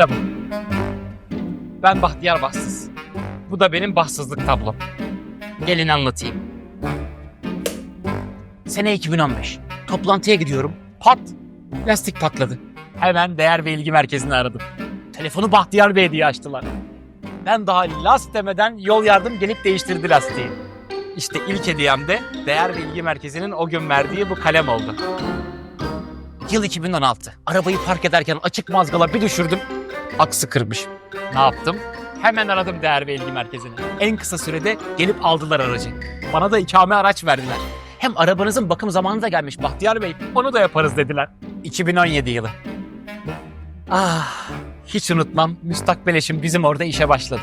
Merhaba. Ben Bahtiyar Bahtsız. Bu da benim bahtsızlık tablom. Gelin anlatayım. Sene 2015. Toplantıya gidiyorum. Pat! Lastik patladı. Hemen değer ve ilgi merkezini aradım. Telefonu Bahtiyar Bey diye açtılar. Ben daha last demeden yol yardım gelip değiştirdi lastiği. İşte ilk hediyem de değer ve ilgi merkezinin o gün verdiği bu kalem oldu. Yıl 2016. Arabayı park ederken açık mazgala bir düşürdüm. Aksı kırmış. Ne yaptım? Hemen aradım değer ve ilgi merkezini. En kısa sürede gelip aldılar aracı. Bana da ikame araç verdiler. Hem arabanızın bakım zamanı da gelmiş Bahtiyar Bey. Onu da yaparız dediler. 2017 yılı. Ah, hiç unutmam. Müstakbel eşim bizim orada işe başladı.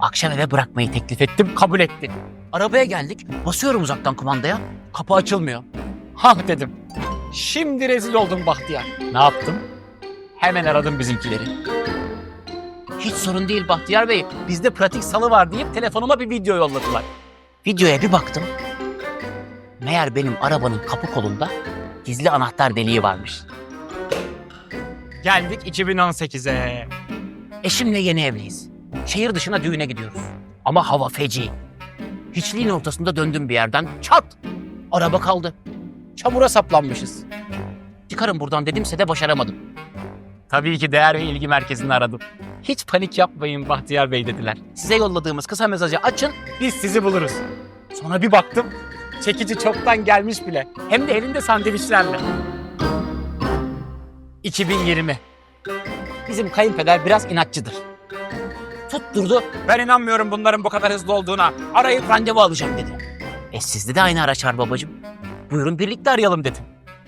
Akşam eve bırakmayı teklif ettim, kabul etti. Arabaya geldik, basıyorum uzaktan kumandaya. Kapı açılmıyor. Ha dedim. Şimdi rezil oldum Bahtiyar. Ne yaptım? Hemen aradım bizimkileri. Hiç sorun değil Bahtiyar Bey. Bizde pratik salı var deyip telefonuma bir video yolladılar. Videoya bir baktım. Meğer benim arabanın kapı kolunda gizli anahtar deliği varmış. Geldik 2018'e. Eşimle yeni evliyiz. Şehir dışına düğüne gidiyoruz. Ama hava feci. Hiçliğin ortasında döndüm bir yerden. Çat! Araba kaldı. Çamura saplanmışız. Çıkarım buradan dedimse de başaramadım. Tabii ki değer ve ilgi merkezini aradım. Hiç panik yapmayın Bahtiyar Bey dediler. Size yolladığımız kısa mesajı açın, biz sizi buluruz. Sonra bir baktım, çekici çoktan gelmiş bile. Hem de elinde sandviçlerle. 2020. Bizim kayınpeder biraz inatçıdır. Tutturdu. Ben inanmıyorum bunların bu kadar hızlı olduğuna. Arayıp randevu alacağım dedi. E sizde de aynı araç var babacığım. Buyurun birlikte arayalım dedim.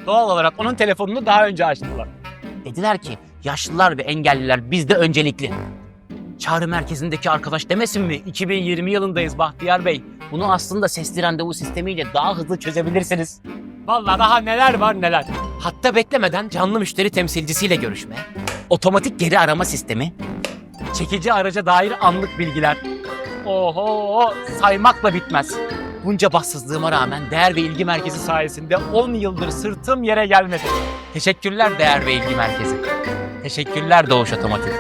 Doğal olarak onun telefonunu daha önce açtılar. Dediler ki yaşlılar ve engelliler bizde öncelikli. Çağrı merkezindeki arkadaş demesin mi? 2020 yılındayız Bahtiyar Bey. Bunu aslında sesli randevu sistemiyle daha hızlı çözebilirsiniz. Vallahi daha neler var neler. Hatta beklemeden canlı müşteri temsilcisiyle görüşme, otomatik geri arama sistemi, çekici araca dair anlık bilgiler. Oho saymakla bitmez. Bunca bahtsızlığıma rağmen değer ve ilgi merkezi sayesinde 10 yıldır sırtım yere gelmedi. Teşekkürler değer ve ilgi merkezi. Teşekkürler Doğuş Otomotiv.